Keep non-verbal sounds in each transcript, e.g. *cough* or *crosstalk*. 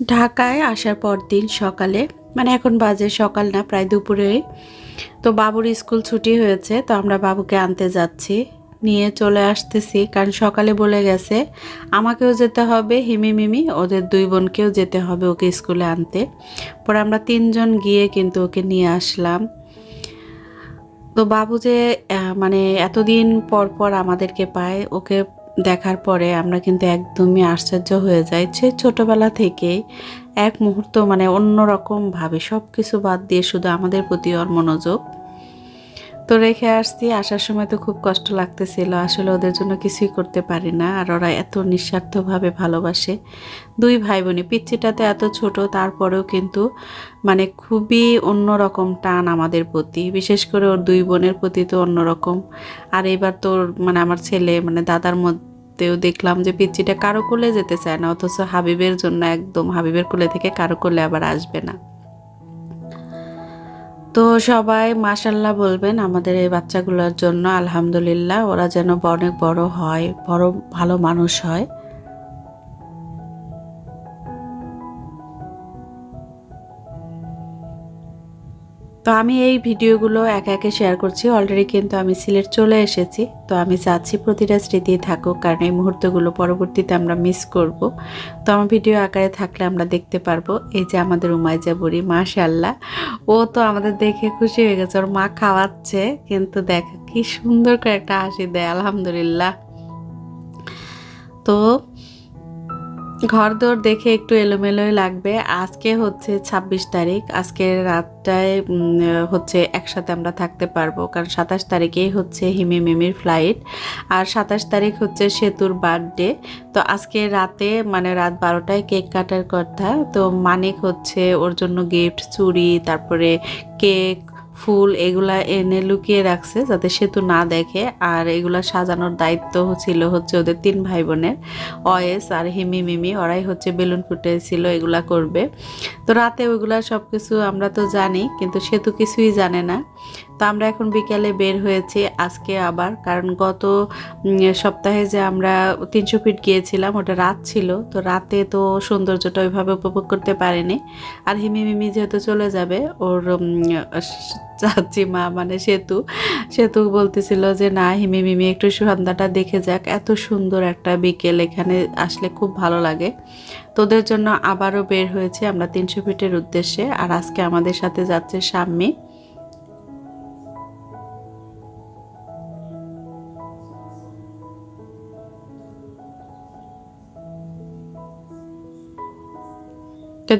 ঢাকায় আসার পর দিন সকালে মানে এখন বাজে সকাল না, প্রায় দুপুরে। তো বাবুর স্কুল ছুটি হয়েছে, তো আমরা বাবুকে আনতে যাচ্ছি। নিয়ে চলে আসতেছি, কারণ সকালে বলে গেছে, আমাকেও যেতে হবে, হিমি মিমি, ওদের দুই বোনকেও যেতে হবে ওকে স্কুলে আনতে। পরে আমরা তিনজন গিয়ে কিন্তু ওকে নিয়ে আসলাম। তো বাবু যে মানে এতদিন পর পর আমাদেরকে পায়, ওকে দেখার পরে আমরা কিন্তু একদমই আশ্চর্য হয়ে যাই সে ছোটোবেলা থেকেই এক মুহূর্ত মানে অন্যরকমভাবে সব কিছু বাদ দিয়ে শুধু আমাদের প্রতি ওর মনোযোগ তো রেখে আসছি। আসার সময় তো খুব কষ্ট লাগতেছিল। আসলে ওদের জন্য কিছুই করতে পারি না আর ওরা এত নিঃস্বার্থভাবে ভালোবাসে। দুই ভাই বোনে পিচ্চিটাতে এত ছোট, তারপরেও কিন্তু মানে খুবই অন্যরকম টান আমাদের প্রতি। বিশেষ করে ওর দুই বোনের প্রতি তো অন্যরকম। আর এবার তোর মানে আমার ছেলে মানে দাদার মধ্যেও দেখলাম যে পিচ্চিটা কারও কোলে যেতে চায় না। অথচ হাবিবের জন্য একদম হাবিবের কোলে থেকে কারও কোলে আবার আসবে না। তো সবাই মাশাল্লাহ বলবেন আমাদের এই বাচ্চাগুলোর জন্য আলহামদুলিল্লাহ, ওরা যেন অনেক বড় হয়, বড়, ভালো মানুষ হয়। তো আমি এই ভিডিওগুলো একে একে শেয়ার করছি। অলরেডি কিন্তু আমি সিলেট চলে এসেছি। তো আমি চাচ্ছি প্রতিটা স্মৃতি থাকুক, কারণ এই মুহূর্তগুলো পরবর্তীতে আমরা মিস করব। তো আমার ভিডিও আকারে থাকলে আমরা দেখতে পারব। এই যে আমাদের উমাইজা বুড়ি মাশাল্লাহ ও তো আমাদের দেখে খুশি হয়ে গেছে। ওর মা খাওয়াচ্ছে, কিন্তু দেখ কি সুন্দর করে একটা হাসি দেয়, আলহামদুলিল্লাহ। তো ঘর দোর দেখে একটু এলোমেলোই লাগবে। আজকে হচ্ছে ২৬ তারিখ। আজকে রাতটায় হচ্ছে একসাথে আমরা থাকতে পারব। কারণ সাতাশ তারিখেই হচ্ছে হিমি মিমির ফ্লাইট আর সাতাশ তারিখ হচ্ছে সেতুর বার্থডে তো আজকে রাতে মানে রাত বারোটায় কেক কাটার কথা। তো মানিক হচ্ছে ওর জন্য গিফট চুড়ি, তারপরে কেক ফুল এগুলা এনে লুকিয়ে রাখছে যাতে সেতু না দেখে। আর এগুলা সাজানোর দায়িত্ব ছিল হচ্ছে ওদের তিন ভাই বোনের অয়েস আর হিমি মিমি। ওরাই হচ্ছে বেলুন ফুটেছিল এগুলা করবে। তো রাতে ওগুলা সব কিছু আমরা তো জানি, কিন্তু সেতু কিছুই জানে না। তো আমরা এখন বিকেলে বের হয়েছি আজকে আবার, কারণ গত সপ্তাহে যে আমরা তিনশো ফিট গিয়েছিলাম, ওটা রাত ছিল, তো রাতে তো সৌন্দর্যটা ওইভাবে উপভোগ করতে পারিনি। আর হিমি মিমি যেহেতু চলে যাবে, ওর চাচি মা মানে সেতু সেতু বলতেছিল যে, না, হিমি মিমি, একটু সন্ধ্যাটা দেখে যাক, এত সুন্দর একটা বিকেল এখানে আসলে খুব ভালো লাগে। তোদের জন্য আবারও বের হয়েছে আমরা তিনশো ফিটের উদ্দেশ্যে, আর আজকে আমাদের সাথে যাচ্ছে সাম্মি।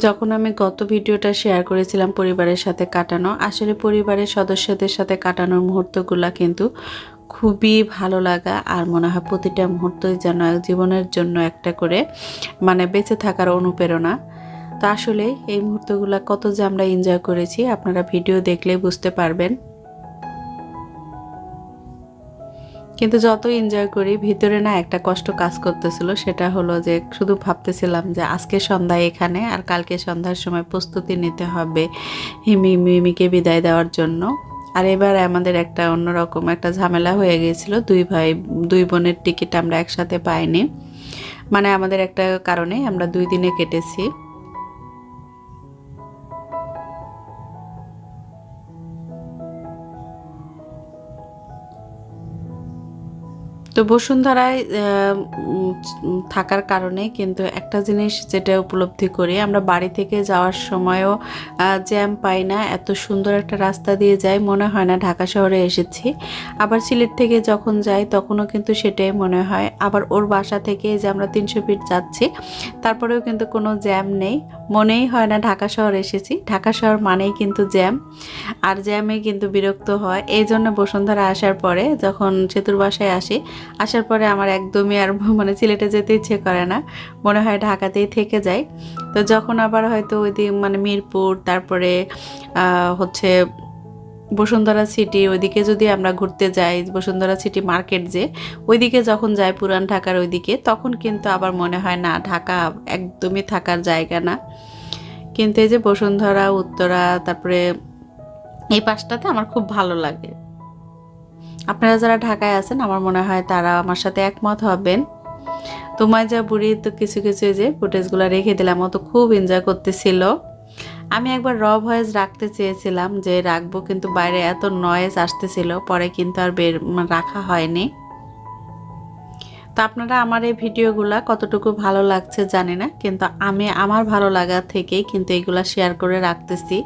যখন আমি গত ভিডিওটা শেয়ার করেছিলাম পরিবারের সাথে কাটানো, আসলে পরিবারের সদস্যদের সাথে কাটানোর মুহূর্তগুলো কিন্তু খুবই ভালো লাগা আর মনে হয় প্রতিটা মুহূর্তই যেন জীবনের জন্য একটা করে মানে বেঁচে থাকার অনুপ্রেরণা। তো আসলে এই মুহূর্তগুলো কত যে আমরা এনজয় করেছি, আপনারা ভিডিও দেখলে বুঝতে পারবেন। কিন্তু যত এনজয় করি, ভিতরে না একটা কষ্ট কাজ করতেছিল, সেটা হলো যে শুধু ভাবতেছিলাম যে আজকে সন্ধ্যায় এখানে আর কালকে সন্ধ্যার সময় প্রস্তুতি নিতে হবে হিমি মিমিকে বিদায় দেওয়ার জন্য। আর এবার আমাদের একটা অন্যরকম একটা ঝামেলা হয়ে গিয়েছিল দুই ভাই, দুই বোনের টিকিট আমরা একসাথে পাইনি। মানে আমাদের একটা কারণে আমরা দুই দিনে কেটেছি। তো বসুন্ধরায় থাকার কারণে কিন্তু একটা জিনিস যেটা উপলব্ধি করি, আমরা বাড়ি থেকে যাওয়ার সময়ও জ্যাম পাই না, এত সুন্দর একটা রাস্তা দিয়ে যাই, মনে হয় না ঢাকা শহরে এসেছি। আবার সিলেট থেকে যখন যাই, তখনও কিন্তু সেটাই মনে হয়। আবার ওর বাসা থেকে যে আমরা তিনশো ফিট যাচ্ছি, তারপরেও কিন্তু কোনো জ্যাম নেই। মনেই হয় না ঢাকা শহর এসেছি। ঢাকা শহর মানেই কিন্তু জ্যাম, আর জ্যামে কিন্তু বিরক্ত হয়। এই জন্য বসুন্ধরা আসার পরে যখন সেতুর বাসায় আসি আসার পরে আমার একদমই আর *laughs* মানে সিলেটে যেতে ইচ্ছে করে না। মনে হয় ঢাকাতেই থেকে যাই। তো যখন আবার হয়তো ওই মানে মিরপুর, তারপরে হচ্ছে বসুন্ধরা সিটি, ওইদিকে যদি আমরা ঘুরতে যাই, বসুন্ধরা সিটি মার্কেট যে, ওইদিকে যখন যাই পুরান ঢাকার ওইদিকে, তখন কিন্তু আবার মনে হয় না, ঢাকা একদমই থাকার জায়গা না। কিন্তু এই যে বসুন্ধরা, উত্তরা, তারপরে এই পাশটাতে আমার খুব ভালো লাগে। আপনারা যারা ঢাকায় আছেন, আমার মনে হয় তারা আমার সাথে একমত হবেন। তোমায় যা বুড়ি তো কিছু কিছু যে ফুটেজগুলো রেখে দিলাম, ও তো খুব এনজয় করতেছিল। আমি একবার র ভয়েস রাখতে চেয়েছিলাম যে রাখব, কিন্তু বাইরে এত নয়েজ আসতেছিল, পরে কিন্তু আর বের মানে রাখা হয়নি। তো আপনারা আমার এই ভিডিওগুলা কতটুকু ভালো লাগছে জানি না, কিন্তু আমি, আমার ভালো লাগা থেকেই কিন্তু এগুলা শেয়ার করে রাখতেছি।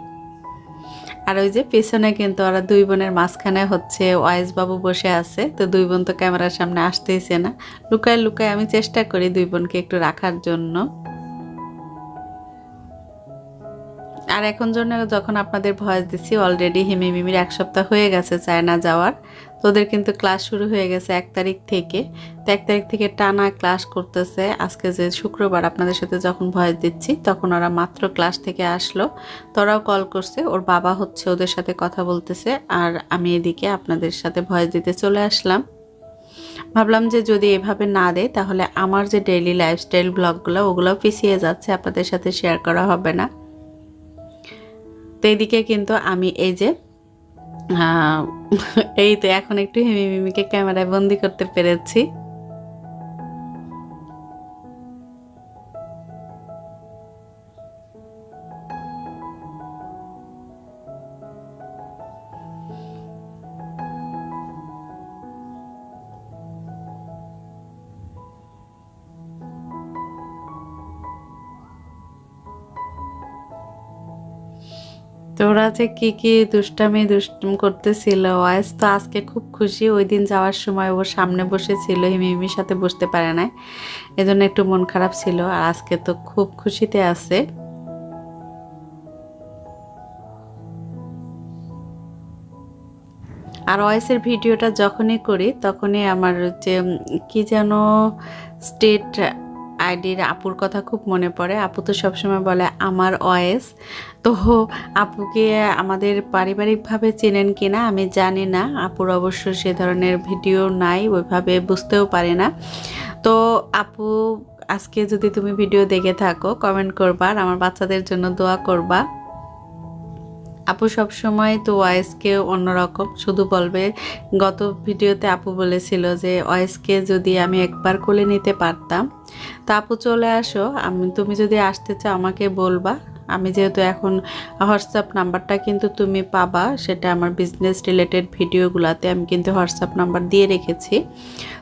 আর ওই যে পেছনে কিন্তু ওরা দুই বোনের মাঝখানে হচ্ছে ওয়াইস বাবু বসে আছে। তো দুই বোন তো ক্যামেরার সামনে আসতেইছে না। লুকায় লুকায় আমি চেষ্টা করি দুই বোনকে একটু রাখার জন্য। আর এখন জন্য যখন আপনাদের ভয়েস দিচ্ছি অলরেডি হিমি মিমির এক সপ্তাহ হয়ে গেছে চায়না যাওয়ার। তোদের কিন্তু ক্লাস শুরু হয়ে গেছে এক তারিখ থেকে। তো এক তারিখ থেকে টানা ক্লাস করতেছে। আজকে যে শুক্রবার আপনাদের সাথে যখন ভয়েস দিচ্ছি, তখন ওরা মাত্র ক্লাস থেকে আসলো। তোরাও কল করছে, ওর বাবা হচ্ছে ওদের সাথে কথা বলতেছে, আর আমি এদিকে আপনাদের সাথে ভয়েস দিতে চলে আসলাম। ভাবলাম যে যদি এভাবে না দেয়, তাহলে আমার যে ডেইলি লাইফস্টাইল ব্লগগুলো ওগুলো পিছিয়ে যাচ্ছে, আপনাদের সাথে শেয়ার করা হবে না। তো এদিকে কিন্তু আমি এই যে এই তো এখন একটু হিমি মিমিকে ক্যামেরায় বন্দি করতে পেরেছি। তো ওরা যে কি কি দুষ্টামি দুষ্টুম করতেছিল, ওয়াইস তো আজকে খুব খুশি। ওই দিন যাওয়ার সময় ওর সামনে বসেছিল হিমিমির সাথে বসতে পারে নাই। এজন্য একটু মন খারাপ ছিল, আর আজকে তো খুব খুশিতে আছে। আর ওয়েসের ভিডিওটা যখনই করি, তখনই আমার যে কি যেন স্টেট আইডির আপুর কথা খুব মনে পড়ে। আপু তো সবসময় বলে, আমার ওয়েস তো আপুকে আমাদের পারিবারিকভাবে চেনেন কি না, আমি জানি না। আপুর অবশ্য সে ধরনের ভিডিও নাই, ওইভাবে বুঝতেও পারে না। তো আপু, আজকে যদি তুমি ভিডিও দেখে থাকো, কমেন্ট করবা আর আমার বাচ্চাদের জন্য দোয়া করবা। আপু সব সময় তো ওয়েসকে অন্যরকম শুধু বলবে। গত ভিডিওতে আপু বলেছিল যে ওয়েসকে যদি আমি একবার কোলে নিতে পারতাম, তা আপু চলে আসো। আমি, তুমি যদি আসতে চাও, আমাকে বলবা। আমি যেহেতু এখন হোয়াটসঅ্যাপ নাম্বারটা কিন্তু তুমি পাবা, সেটা আমার বিজনেস রিলেটেড ভিডিওগুলোতে আমি কিন্তু হোয়াটসঅ্যাপ নাম্বার দিয়ে রেখেছি।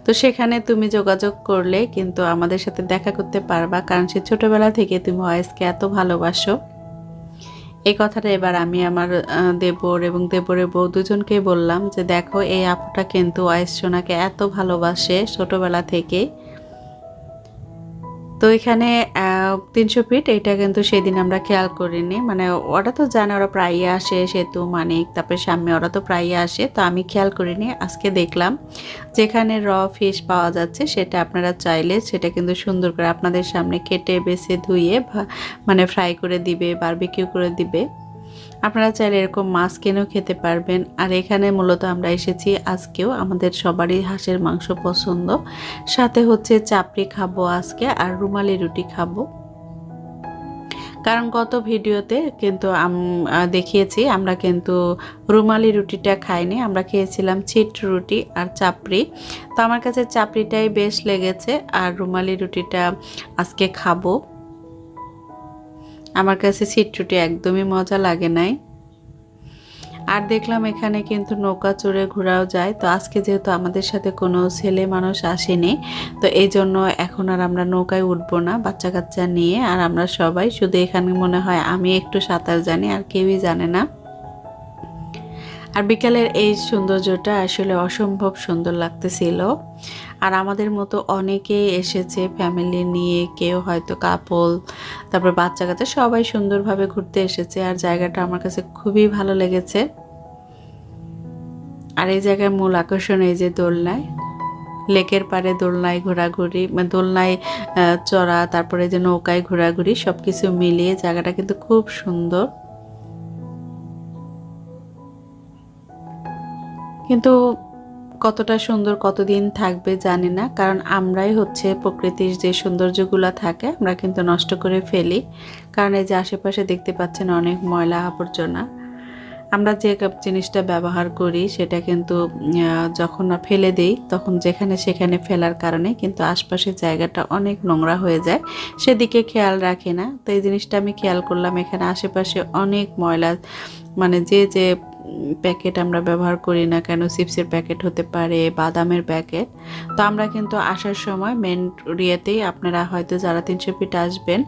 তো সেখানে তুমি যোগাযোগ করলে কিন্তু আমাদের সাথে দেখা করতে পারবা, কারণ সে ছোটোবেলা থেকে তুমি ওয়েসকে এত ভালোবাসো। এই কথাটা এবার আমি আমার দেবর এবং দেবরের বউ দুজনকেই বললাম যে দেখো, এই আপুটা কিন্তু ওয়াইস সোনাকে এত ভালোবাসে ছোটোবেলা থেকে তো এখানে তিনশো ফিট এটা কিন্তু সেদিন আমরা খেয়াল করিনি। মানে ওরা তো জানে, ওরা প্রায়ই আসে, সেতু, মানিক, তারপরে সামনে ওরা তো প্রায়ই আসে। তো আমি খেয়াল করিনি, আজকে দেখলাম। যেখানে র ফিশ পাওয়া যাচ্ছে, সেটা আপনারা চাইলে সেটা কিন্তু সুন্দর করে আপনাদের সামনে কেটে, বেছে, ধুয়ে মানে ফ্রাই করে দিবে বারবিকিউ করে দিবে। আপনারা চাইলে এরকম মাছ কিনেও খেতে পারবেন। আর এখানে মূলত আমরা এসেছি আজকেও আমাদের সবারই হাঁসের মাংস পছন্দ। সাথে হচ্ছে চাপড়ি খাব আজকে আর রুমালি রুটি খাব। কারণ গত ভিডিওতে কিন্তু দেখিয়েছি আমরা কিন্তু রুমালি রুটিটা খাইনি। আমরা খেয়েছিলাম ছিট রুটি আর চাপড়ি। তো আমার কাছে চাপড়িটাই বেশ লেগেছে আর রুমালি রুটিটা আজকে খাব। আমার কাছে ছিট রুটি একদমই মজা লাগে নাই। আর দেখলাম এখানে কিন্তু নৌকা চড়ে ঘোরাও যায়। তো আজকে যেহেতু আমাদের সাথে কোনো ছেলে মানুষ আসেনি, তো এই জন্য এখন আর আমরা নৌকায় উঠবো না বাচ্চা কাচ্চা নিয়ে। আর আমরা সবাই শুধু এখানে মনে হয় আমি একটু সাঁতার জানি, আর কেউই জানে না। আর বিকালের এই সৌন্দর্যটা আসলে অসম্ভব সুন্দর লাগতেছিল। আর আমাদের মতো অনেকেই এসেছে ফ্যামিলি নিয়ে, কেউ হয়তো কাপল তারপর বাচ্চা কাচ্চা সবাই সুন্দরভাবে ঘুরতে এসেছে আর জায়গাটা আমার কাছে খুবই ভালো লেগেছে। আর এই জায়গার মূল আকর্ষণ এই যে দোলনায়, লেকের পাড়ে দোলনায় ঘোরাঘুরি দোলনায় চড়া, তারপরে যে নৌকায় ঘোরাঘুরি সব কিছু মিলিয়ে জায়গাটা কিন্তু খুব সুন্দর। কিন্তু কতটা সুন্দর কতদিন থাকবে জানি না, কারণ আমরাই হচ্ছে প্রকৃতির যে সৌন্দর্যগুলো থাকে আমরা কিন্তু নষ্ট করে ফেলি। কারণ এই যে আশেপাশে দেখতে পাচ্ছেন অনেক ময়লা আবর্জনা। আমরা যে জিনিসটা ব্যবহার করি সেটা কিন্তু যখন ফেলে দেই, তখন যেখানে সেখানে ফেলার কারণে কিন্তু আশপাশের জায়গাটা অনেক নোংরা হয়ে যায়। সেদিকে খেয়াল রাখি না। তো এই জিনিসটা আমি খেয়াল করলাম, এখানে আশেপাশে অনেক ময়লা মানে যে যে প্যাকেট আমরা ব্যবহার করি না কেন? চিপসের প্যাকেট হতে পারে, বাদামের প্যাকেট তো আমরা কিন্তু আসার সময় মেন রিয়াতেই আপনারা হয়তো যারা তিনশো ফিট আসবেন,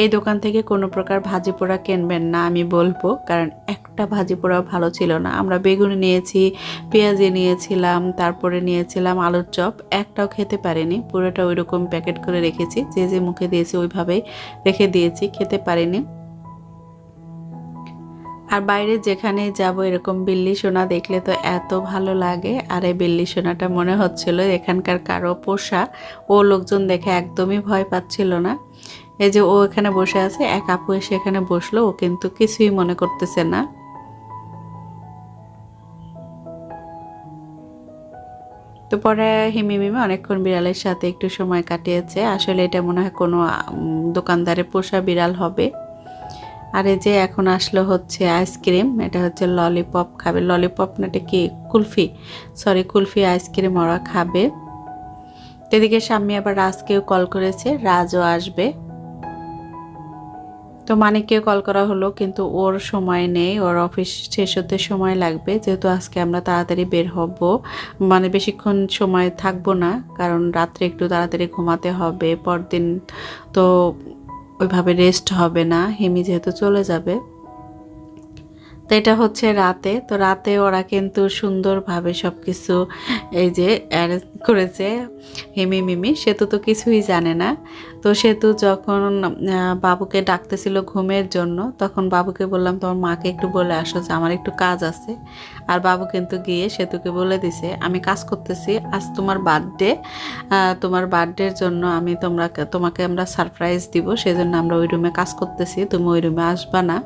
এই দোকান থেকে কোনো প্রকার ভাজি পোড়া কিনবেন না, আমি বলব। কারণ একটা ভাজি পোড়াও ভালো ছিল না। আমরা বেগুন নিয়েছি, পেঁয়াজি নিয়েছিলাম, তারপরে নিয়েছিলাম আলুর চপ। একটাও খেতে পারিনি, পুরোটা ওই রকম প্যাকেট করে রেখেছি। যে যে মুখে দিয়েছি ওইভাবেই রেখে দিয়েছি, খেতে পারিনি। আর বাইরে যেখানে যাব এরকম বিল্লি সোনা দেখলে তো এত ভালো লাগে। আর এই বিল্লি সোনাটা মনে হচ্ছিল এখানকার কারও পোষা। ও লোকজন দেখে একদমই ভয় পাচ্ছিল না। এই যে ও এখানে বসে আছে এক আপু এসে এখানে বসল ও কিন্তু কিছুই মনে করতেছে না। তো পরে হিমি মিমি অনেকক্ষণ বিড়ালের সাথে একটু সময় কাটিয়েছে। আসলে এটা মনে হয় কোনো উম, দোকানদারের পোষা বিড়াল হবে। আর এই যে এখন আসলো হচ্ছে আইসক্রিম, এটা হচ্ছে ললিপপ খাবে। ললিপপ না এটা কি? কুলফি। সরি কুলফি আইসক্রিম ওরা খাবে। এদিকে স্বামী আবার রাজকেও কল করেছে, রাজও আসবে। তো মানিককেও কল করা হলো, কিন্তু ওর সময় নেই, ওর অফিস শেষ হতে সময় লাগবে। যেহেতু আজকে আমরা তাড়াতাড়ি বের হব মানে বেশিক্ষণ সময় থাকব না, কারণ রাত্রে একটু তাড়াতাড়ি ঘুমাতে হবে, পরদিন তো ওইভাবে রেস্ট হবে না হেমি যেহেতু চলে যাবে। তো এটা হচ্ছে রাতে। তো রাতে ওরা কিন্তু সুন্দরভাবে সব কিছু এই যে অ্যারেঞ্জ করেছে। হিমি মিমি, সেতু তো কিছুই জানে না। তো সেতু যখন বাবুকে ডাকতেছিল ঘুমের জন্য, তখন বাবুকে বললাম, তোমার মাকে একটু বলে আসো যে আমার একটু কাজ আছে। আর বাবু কিন্তু গিয়ে সেতুকে বলে দিছে, আমি কাজ করতেছি, আজ তোমার বার্থডে তোমার বার্থডের জন্য আমি তোমরা তোমাকে আমরা সারপ্রাইজ দিব, সেজন্য আমরা ওই রুমে কাজ করতেছি, তুমি ওই রুমে আসবা না।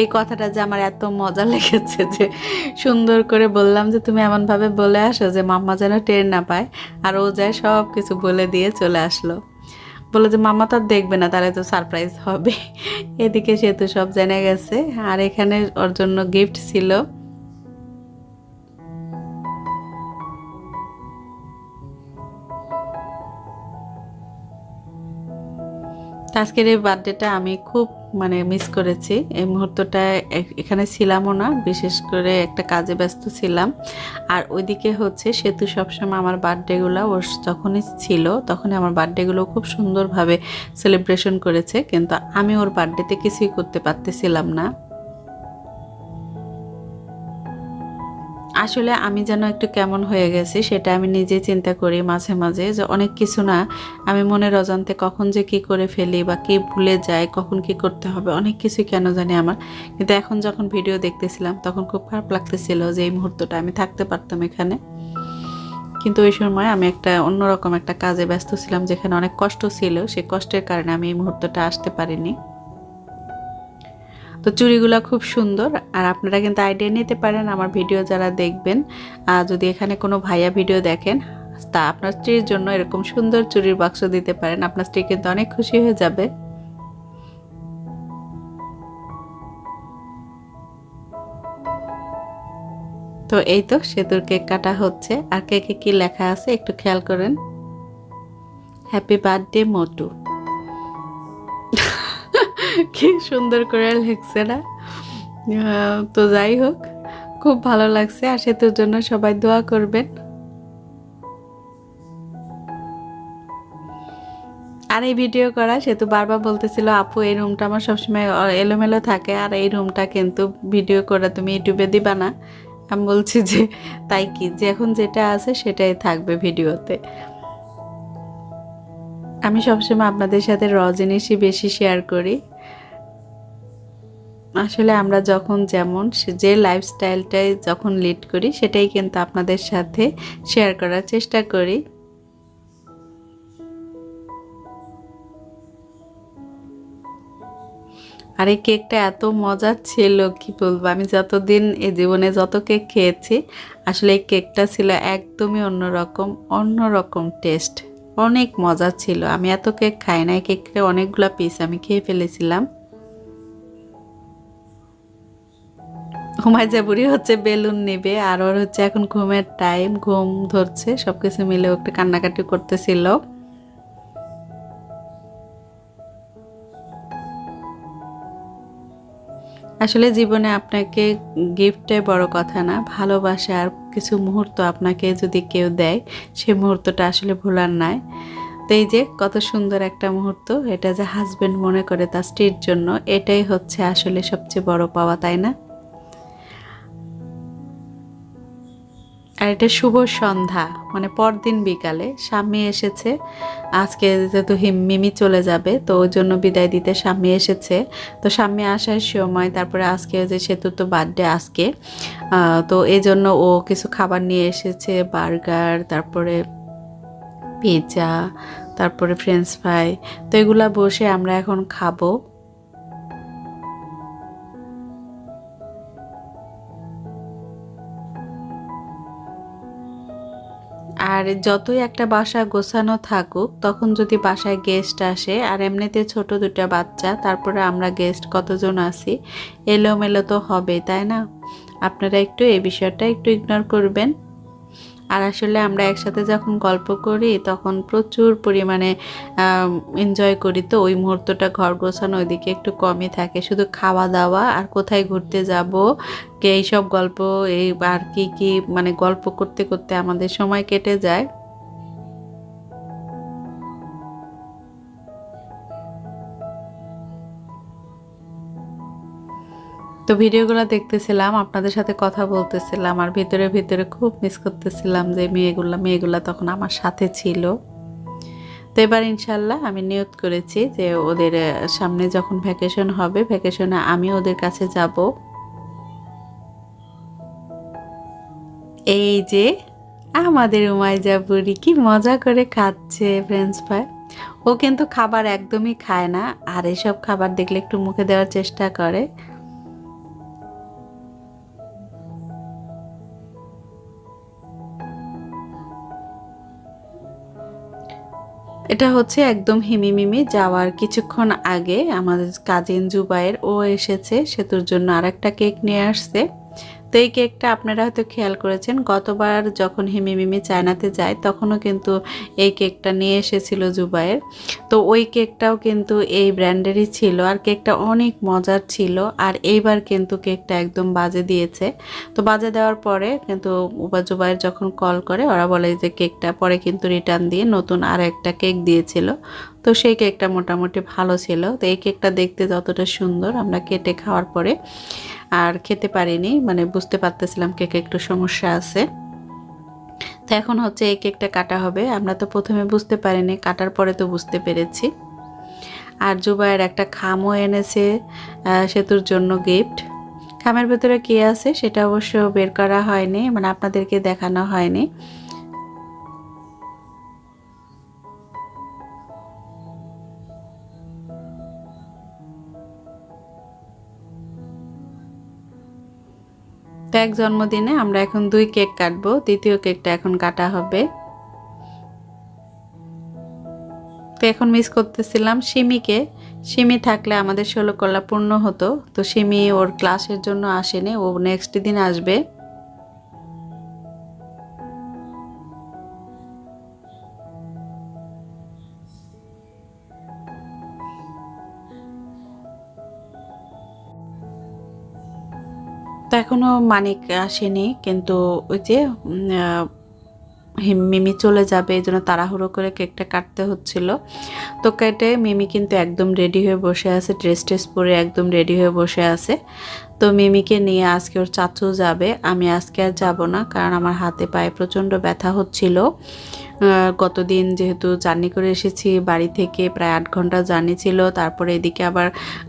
এই কথাটা যে আমার এত মজা লেগেছে যে সুন্দর করে বললাম যে তুমি এমনভাবে বলে আসো যে মাম্মা যেন টের না পায়, আর ও যায় সব কিছু বলে দিয়ে চলে আসলো। বলে যে, মাম্মা তো আর দেখবে না, তাহলে তো সারপ্রাইজ হবে। এদিকে সে তো সব জেনে গেছে, আর এখানে ওর জন্য গিফট ছিল। আজকের এই বার্থডেটা আমি খুব মানে মিস করেছি। এই মুহূর্তটা এখানে ছিলামও না, বিশেষ করে একটা কাজে ব্যস্ত ছিলাম। আর ওইদিকে হচ্ছে সেতু সবসময় আমার বার্থডেগুলো ওর যখনই ছিল, তখনই আমার বার্থডেগুলো খুব সুন্দরভাবে সেলিব্রেশন করেছে। কিন্তু আমি ওর বার্থডেতে কিছুই করতে পারতেছিলাম না। আসলে আমি যেন একটু কেমন হয়ে গেছি, সেটা আমি নিজে চিন্তা করি মাঝে মাঝে যে অনেক কিছু না আমি মনের অজান্তে কখন যে কি করে ফেলি বা কি ভুলে যায় কখন কি করতে হবে, অনেক কিছু কেন জানি আমার। কিন্তু এখন যখন ভিডিও দেখতেছিলাম, তখন খুব খারাপ লাগতেছিল যে এই মুহূর্তটা আমি থাকতে পারতাম এখানে। কিন্তু ওই সময় আমি একটা অন্যরকম একটা কাজে ব্যস্ত ছিলাম, যেখানে অনেক কষ্ট ছিল, সেই কষ্টের কারণে আমি এই মুহূর্তটা আসতে পারিনি। তো চুড়িগুলো খুব সুন্দর। আর আপনারা কিন্তু আইডিয়া নিতে পারেন আমার ভিডিও যারা দেখবেন। যদি এখানে কোনো ভাইয়া ভিডিও দেখেন, তা আপনার স্ত্রীর জন্য এরকম সুন্দর চুরির বাক্স দিতে পারেন। আপনার স্ত্রী কিন্তু অনেক খুশি হয়ে যাবে। তো এই তো সেতুর কেক কাটা হচ্ছে। আর কেকে কি লেখা আছে একটু খেয়াল করেন। হ্যাপি বার্থডে মোটু কি সুন্দর করে লিখছে না? তো যাই হোক, খুব ভালো লাগছে। আর সেতুর জন্য সবাই দোয়া করবেন। আর এই ভিডিও করা, সেতু বারবার বলতেছিল, আপু, এই রুমটা আমার সবসময় এলোমেলো থাকে। আর এই রুমটা কিন্তু ভিডিও করে তুমি ইউটিউবে দিবা না। আমি বলছি যে, তাই কি? যে এখন যেটা আছে, সেটাই থাকবে ভিডিওতে আমি সবসময় আপনাদের সাথে র জিনিসই বেশি শেয়ার করি। আসলে আমরা যখন যেমন যে লাইফস্টাইলটাই যখন লিড করি, সেটাই কিন্তু আপনাদের সাথে শেয়ার করার চেষ্টা করি। আর এই কেকটা এত মজার ছিল, কি বলব? আমি যতদিন এই জীবনে যত কেক খেয়েছি, আসলে এই কেকটা ছিল একদমই অন্যরকম অন্যরকম টেস্ট অনেক মজা ছিল। আমি এত কেক খাই না এই কেকটা অনেকগুলো পিস আমি খেয়ে ফেলেছিলাম। হুমায়জা বুড়ি হচ্ছে, বেলুন নেবে, আর ওর হচ্ছে এখন ঘুমের টাইম ঘুম ধরছে সব কিছু মিলে একটু কান্নাকাটি করতেছিল। আসলে জীবনে আপনাকে গিফটে বড় কথা না, ভালোবাসা আর কিছু মুহূর্ত আপনাকে যদি কেউ দেয়, সে মুহূর্তটা আসলে ভোলার নয়। তো এই যে, কত সুন্দর একটা মুহূর্ত, এটা যে হাজবেন্ড মনে করে তার স্ত্রীর জন্য, এটাই হচ্ছে আসলে সবচেয়ে বড় পাওয়া, তাই না? আর এটা শুভ সন্ধ্যা মানে পরদিন বিকালে। স্বামী এসেছে। আজকে যেহেতু মিমি চলে যাবে, তো ওই জন্য বিদায় দিতে স্বামী এসেছে। তো স্বামী আসার সময়, তারপরে আজকে যে সেতু তো বার্থডে আজকে তো এই জন্য ও কিছু খাবার নিয়ে এসেছে, বার্গার, তারপরে পিৎজা তারপরে ফ্রেঞ্চ ফ্রাই তো এগুলা বসে আমরা এখন খাব। আর যতই একটা বাসা গোছানো থাকুক, তখন যদি বাসায় গেস্ট আসে, আর এমনিতে ছোট দুটা বাচ্চা, তারপরে আমরা গেস্ট কতজন আসি এলোমেলো তো হবে তাই না? আপনারা একটু এই বিষয়টা একটু ইগনোর করবেন। আর আসলে আমরা একসাথে যখন গল্প করি, তখন প্রচুর পরিমাণে এনজয় করি। তো ওই মুহূর্তটা ঘর গোছানো ওইদিকে একটু কমই থাকে। শুধু খাওয়া দাওয়া আর কোথায় ঘুরতে যাব, কে এইসব গল্প, এই আর কি কি মানে গল্প করতে করতে আমাদের সময় কেটে যায়। তো ভিডিওগুলো দেখতেছিলাম, আপনাদের সাথে কথা বলতেছিলাম আর ভিতরে ভিতরে খুব মিস করতেছিলাম যে মেয়েগুলো মেয়েগুলো তখন আমার সাথে ছিল। তো এবার ইনশাল্লাহ আমি নিয়ত করেছি যে ওদের সামনে যখন ভ্যাকেশন হবে ভ্যাকেশনে আমি ওদের কাছে যাব। এই যে আমাদের উমাইজা বুড়ি, কি মজা করে খাচ্ছে ফ্রেঞ্চ ফ্রাই ও কিন্তু খাবার একদমই খায় না, আর এসব খাবার দেখলে একটু মুখে দেওয়ার চেষ্টা করে। এটা হচ্ছে একদম হিমিমিমি যাওয়ার কিছুক্ষণ আগে আমাদের কাজিন জুবাইয়ের ও এসেছে, সেতুর জন্য আর কেক নিয়ে আসছে। তো এই কেকটা আপনারা হয়তো খেয়াল করেছেন, গতবার যখন হিমিমিমি চায়নাতে যায়, তখনও কিন্তু এই কেকটা নিয়ে এসেছিল জুবাইয়ের। তো ওই কেকটাও কিন্তু এই ব্র্যান্ডেরই ছিল আর কেকটা অনেক মজার ছিল আর এইবার কিন্তু কেকটা একদম বাজে দিয়েছে। তো বাজে দেওয়ার পরে কিন্তু উবা জুবাইয়ের যখন কল করে, ওরা বলে যে কেকটা পরে কিন্তু রিটার্ন দিয়ে নতুন আর একটা কেক দিয়েছিল। তো সেই কেকটা মোটামুটি ভালো ছিল। তো এই কেকটা দেখতে যতটা সুন্দর আমরা কেটে খাওয়ার পরে আর খেতে পারিনি মানে বুঝতে পারতেছিলাম কেকে একটু সমস্যা আছে। তো এখন হচ্ছে এই কেকটা কাটা হবে। আমরা তো প্রথমে বুঝতে পারিনি, কাটার পরে তো বুঝতে পেরেছি। আর জুবাইয়ের একটা খামও এনেছে সেতুর জন্য গিফট খামের ভেতরে কি আছে সেটা অবশ্য বের করা হয়নি মানে আপনাদেরকে দেখানো হয়নি। এক জন্মদিনে আমরা এখন দুই কেক কাটবো। দ্বিতীয় কেকটা এখন কাটা হবে। তো এখন মিস করতেছিলাম সিমিকে সিমি থাকলে আমাদের ষোলো কলা পূর্ণ হতো। তো সিমি ওর ক্লাসের জন্য আসেনি, ও নেক্সট দিন আসবে। তো এখনও মানিক আসেনি, কিন্তু ওই যে মিমি চলে যাবে, এই জন্য তাড়াহুড়ো করে কেকটা কাটতে হচ্ছিল। তো কেটে মিমি কিন্তু একদম রেডি হয়ে বসে আছে ড্রেস ট্রেস পরে একদম রেডি হয়ে বসে আছে। তো মিমিকে নিয়ে আজকে ওর চাচু যাবে, আমি আজকে আর যাব না, কারণ আমার হাতে পায়ে প্রচণ্ড ব্যথা হচ্ছিল। গতদিন যেহেতু জার্নি করে এসেছি, বাড়ি থেকে প্রায় আট ঘণ্টা জার্নি ছিল, তারপরে এদিকে আবার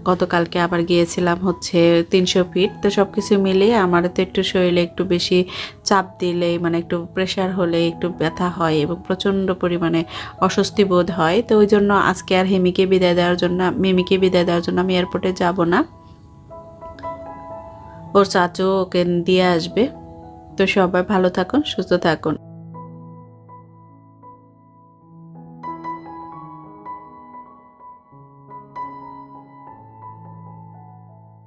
গতকালকে আবার গিয়েছিলাম হচ্ছে তিনশো ফিট। তো সব কিছু মিলিয়ে আমার তো একটু শরীরে একটু বেশি চাপ দিলে মানে একটু প্রেশার হলে একটু ব্যথা হয় এবং প্রচণ্ড পরিমাণে অস্বস্তি বোধ হয়। তো ওই জন্য আজকে আর হেমিকে বিদায় দেওয়ার জন্য, মিমিকে বিদায় দেওয়ার জন্য আমি এয়ারপোর্টে যাব না। ওর চাচু ওকে দিয়ে আসবে। তো সবাই ভালো থাকুন, সুস্থ থাকুন।